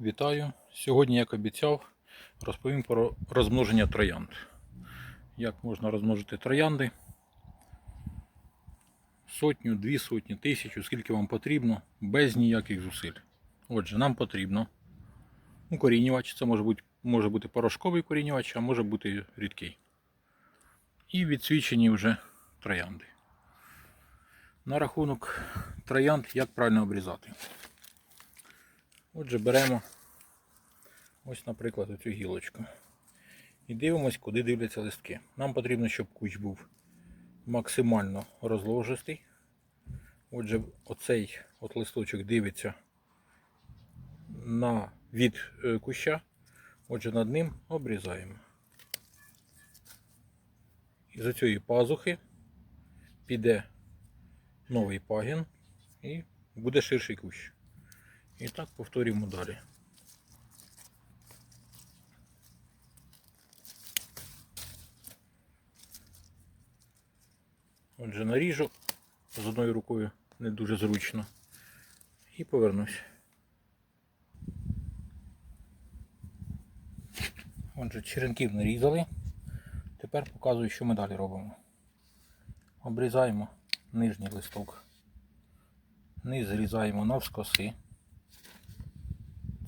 Вітаю! Сьогодні, як обіцяв, розповім про розмноження троянд. Як можна розмножити троянди? Сотню, дві сотні, тисячу, скільки вам потрібно, без ніяких зусиль. Отже, нам потрібно укорінювач, це може бути, може бути порошковий корінювач, а може бути рідкий. І відсвічені вже троянди. На рахунок троянд, як правильно обрізати. Отже, беремо ось, наприклад, оцю гілочку. І дивимось, куди дивляться листки. Нам потрібно, щоб кущ був максимально розложистий. Отже, оцей от листочок дивиться на від е, куща. Отже, над ним обрізаємо. І з цієї пазухи піде новий пагін і буде ширший кущ. І так повторюємо далі. Отже, наріжу з одною рукою не дуже зручно. І повернусь. Отже, черенків нарізали. Тепер показую, що ми далі робимо. Обрізаємо нижній листок. Низ зрізаємо навскоси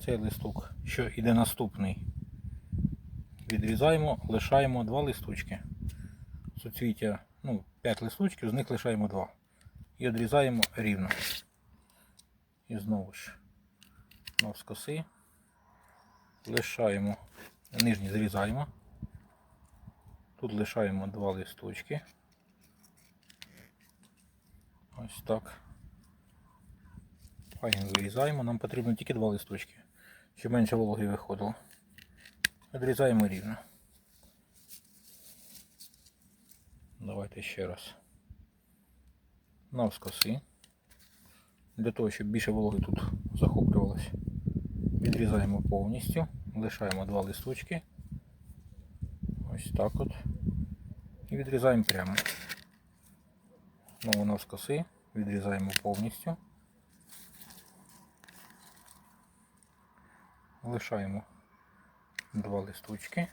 цей листок, що йде наступний, відрізаємо, лишаємо два листочки. Суцвіття, ну, 5 листочків, з них лишаємо два. І відрізаємо рівно. І знову ж навскоси. Лишаємо, нижній зрізаємо. Тут лишаємо два листочки. Ось так. Пагін вирізаємо. Нам потрібно тільки два листочки, щоб менше вологи виходило. Відрізаємо рівно. Давайте ще раз. Навскоси. Для того, щоб більше вологи тут захоплювалось. Відрізаємо повністю. Лишаємо два листочки. Ось так от. І відрізаємо прямо. Знову навскоси. Відрізаємо повністю. Лишаємо два листочки.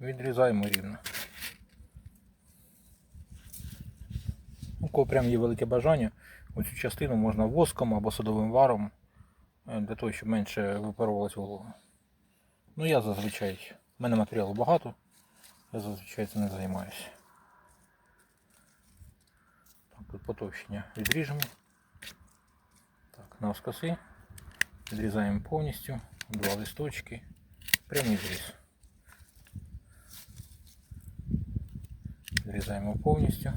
Відрізаємо рівно. У кого прям є велике бажання, оцю частину можна воском або садовим варом, е, для того, щоб менше випарувалась волога. Ну я зазвичай, в мене матеріалу багато, я зазвичай цим не займаюся. Так, тут потовщення відріжемо. Так, навскоси. Відрізаємо повністю, два листочки, прямий зріз. Відрізаємо повністю,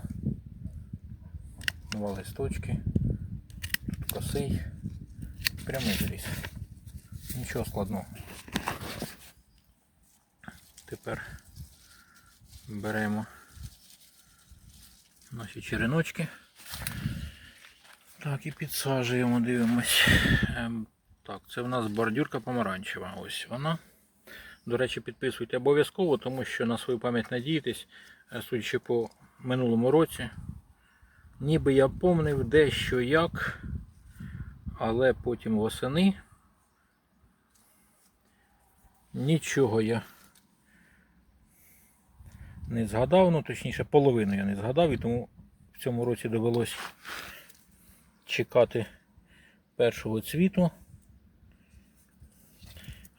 два листочки, тут косий, прямий зріз. Нічого складного. Тепер беремо наші череночки. Так, і підсаджуємо, дивимось. Так, це в нас бордюрка помаранчева. Ось вона. До речі, підписуйте обов'язково, тому що на свою пам'ять надійтесь, Е, судячи по минулому році. Ніби я помнив дещо як, але потім восени нічого я не згадав, ну точніше половину я не згадав, і тому в цьому році довелось чекати першого цвіту.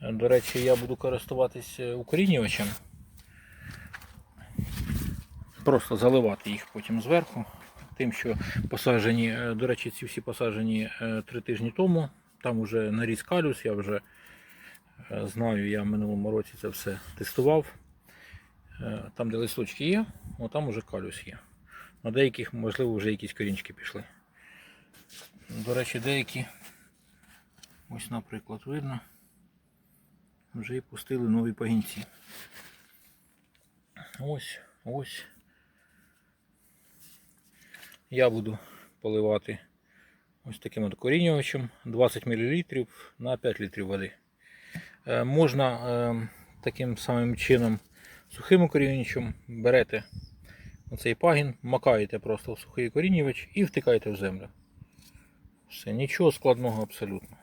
До речі, я буду користуватися укорінювачем. Просто заливати їх потім зверху. Тим, що посаджені, е, до речі, ці всі посаджені е, три тижні тому. Там вже наріс калюс, я вже е, знаю, я в минулому році це все тестував. Там, де листочки є, там вже калюс є. На деяких, можливо, вже якісь корінчики пішли. До речі, деякі, ось, наприклад, видно, вже і пустили нові пагінці. Ось, ось. Я буду поливати ось таким от корінювачем 20 мл на 5 літрів води. Е, можна е, таким самим чином сухим укорінювачем берете оцей пагін, макаєте просто в сухий корінювач і втикаєте в землю. Все, нічого складного абсолютно.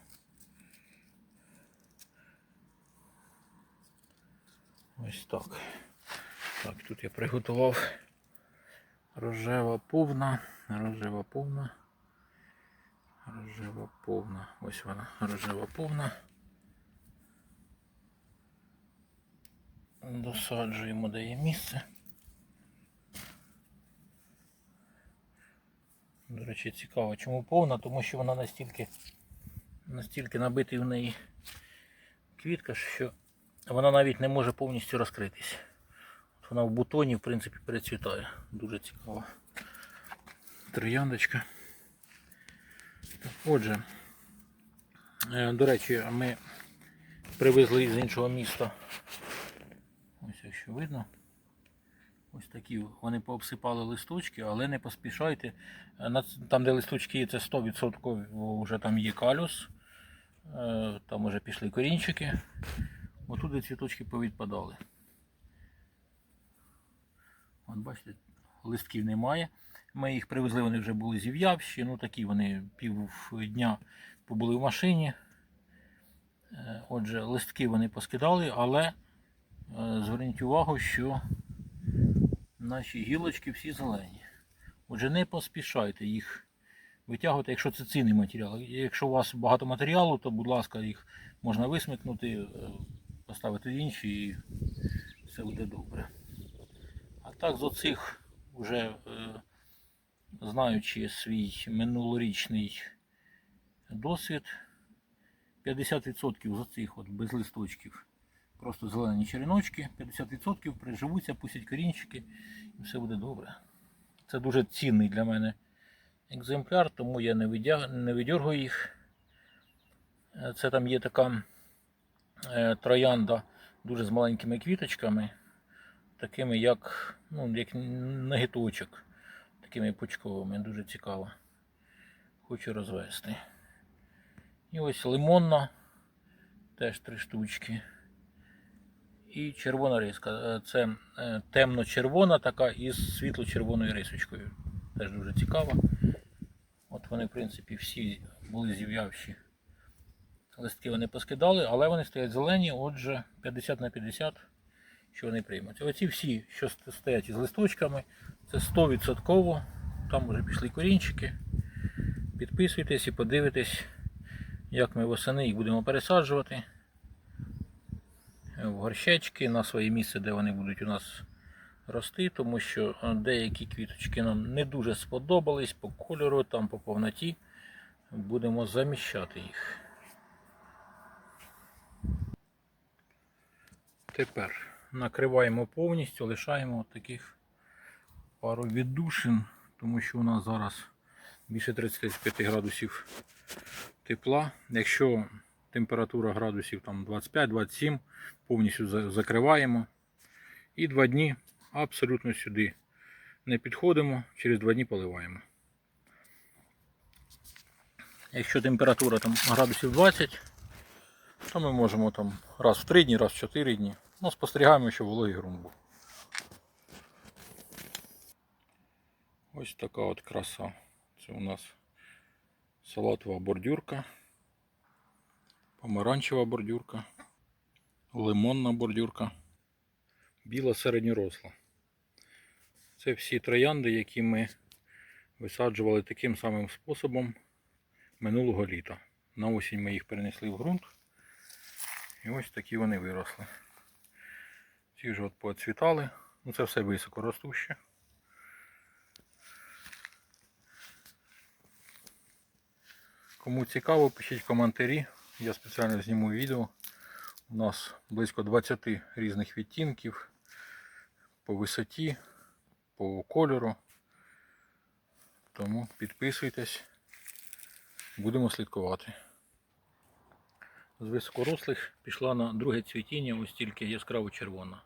Ось так. Так, тут я приготував рожева повна, рожева повна, рожева повна. Ось вона, рожева повна. Досаджуємо, де є місце. До речі, цікаво, чому повна, тому що вона настільки, настільки набитий в неї квітка, що вона навіть не може повністю розкритись. Вона в бутоні, в принципі, перецвітає. Дуже цікава трояндочка. Отже, е, до речі, ми привезли з іншого міста. Ось якщо видно. Ось такі вони пообсипали листочки, але не поспішайте. Е, Там, де листочки є, це 100% вже там є калюс. Е, Там вже пішли корінчики. Отуди цвіточки повідпадали. От бачите, листків немає. Ми їх привезли, вони вже були зів'явші. Ну такі вони півдня побули в машині. Е, Отже, листки вони поскидали, але е, зверніть увагу, що наші гілочки всі зелені. Отже, не поспішайте їх витягувати, якщо це цінний матеріал. Якщо у вас багато матеріалу, то будь ласка, їх можна висмикнути, е, поставити інші і все буде добре. А так з оцих вже е, знаючи свій минулорічний досвід, 50% з оцих от без листочків. Просто зелені череночки, 50% приживуться, пустять корінчики і все буде добре. Це дуже цінний для мене екземпляр, тому я не, видергую їх. Е, Це там є така троянда дуже з маленькими квіточками, такими як, ну, як нагіточок, такими пучковими, дуже цікаво. Хочу розвести. І ось лимонна, теж три штучки. І червона риска. Е, Це е, темно-червона така із світло-червоною рисочкою. Теж дуже цікава. От вони, в принципі, всі були зів'явші. Листки вони поскидали, але вони стоять зелені, отже 50 на 50, що вони приймуть. Оці всі, що стоять із листочками, це 100%. Там вже пішли корінчики. Підписуйтесь і подивитесь, як ми восени їх будемо пересаджувати в горщечки на своє місце, де вони будуть у нас рости, тому що деякі квіточки нам не дуже сподобались по кольору, там по повноті. Будемо заміщати їх. Тепер накриваємо повністю, лишаємо таких пару віддушин, тому що у нас зараз більше 35 градусів тепла. Якщо температура градусів там 25-27, повністю закриваємо. І два дні абсолютно сюди не підходимо, через два дні поливаємо. Якщо температура там градусів 20, то ми можемо там раз в 3 дні, раз в 4 дні. Ну, спостерігаємо, що вологий ґрунт був. Ось така от краса. Це у нас салатова бордюрка, помаранчева бордюрка, лимонна бордюрка, біла середньоросла. Це всі троянди, які ми висаджували таким самим способом минулого літа. На осінь ми їх перенесли в ґрунт. І ось такі вони виросли. Ці ж от поцвітали. Ну це все високоростуще. Кому цікаво, пишіть коментарі. Я спеціально зніму відео. У нас близько 20 різних відтінків по висоті, по кольору. Тому підписуйтесь, будемо слідкувати. З високорослих пішла на друге цвітіння, ось тільки яскраво червона.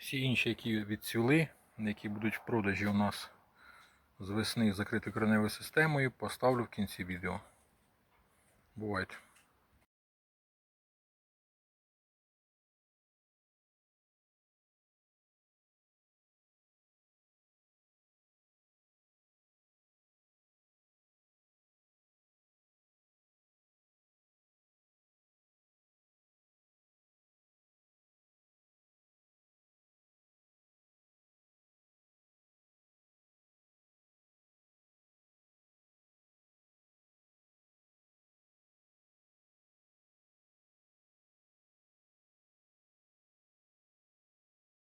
Всі інші, які відцвіли, які будуть в продажі у нас з весни закритою кореневою системою, поставлю в кінці відео. Бувайте!